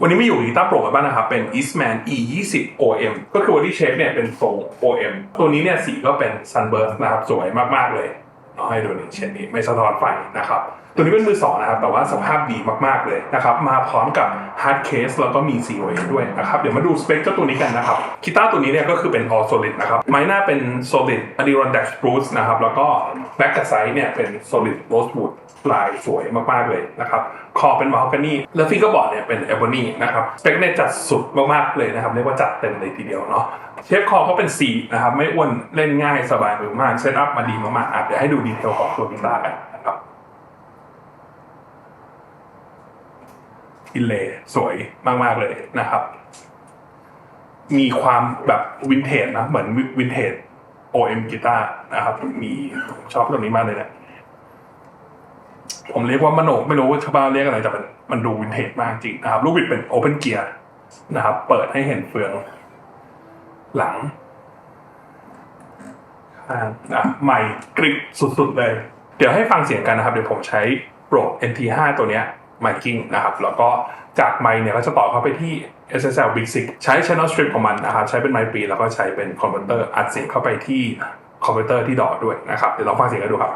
วันนี้ไม่อยู่กีตาร์โปรกันบ้างนะครับ เป็น Eastman E 2 0 OM ก็คือ body shape เนี่ยเป็นทรง OM ตัวนี้เนี่ยสีก็เป็น sunburst นะครับ สวยมาก ๆ เลย เอาให้ดูนี่เช่นนี้ไม่สะท้อนไฟนะครับ ตัวนี้เป็นมือสองนะครับ แต่ว่าสภาพดีมากๆเลยนะครับ มาพร้อมกับ hard case แล้วก็มี COA ด้วยนะครับ เดี๋ยวมาดูสเปคเจ้าตัวนี้กันนะครับกีตาร์ตัวนี้เนี่ยก็คือเป็น all solid นะครับ ไม้หน้าเป็น solid Adirondack spruce นะครับ แล้วก็ back กับ side เนี่ยเป็น solid rosewood ลายสวยมากๆเลยนะครับ คอเป็นมาฮอกกานีแล้วฟิกเกอร์บอร์ดเนี่ยเป็นเอ b บ n y นะครับ สเปคเนี่ยจัดสุดมากๆเลยนะครับ เรียกว่าจัดเต็มเลยทีเดียวเนาะ เชฟคอก็เป็น C นะครับ ไม่อ้วน เล่นง่าย สบายมือมาก เซตอัพมาดีมากๆอะเดี๋ยวให้ดูดีเทลของตัวกีตากันนะครับอินเลยสวยมาก ๆ เลยนะครับ มีความแบบวินเทจนะ เหมือนวินเทจ OM กีตาร์นะครับ มีชอบตัวนี้มากเลยเนะผมเรียกว่ามโนไม่รู้ว่าชาวบ้านเรียกอะไรแต่มันมันดูวินเทจมากจริงนะครับ ลูกบิดเป็นโอเพนเกียร์นะครับ เปิดให้เห็นเฟือง หลัง ข้าอะใหม่กริบสุดๆเลย เดี๋ยวให้ฟังเสียงกันนะครับ เดี๋ยวผมใช้โปร NT5 ตัวเนี้ยไมกิ้งนะครับ แล้วก็จากไมค์เนี่ยก็จะต่อเข้าไปที่ SSL Big 6ใช้ Channel Strip ของมันนะครับ ใช้เป็นไมค์ปีแล้วก็ใช้เป็นคอมพิวเตอร์อัดเสียงเข้าไปที่คอมพิวเตอร์ที่ดอด้วยนะครับ เดี๋ยวลองฟังเสียงกันดูครับ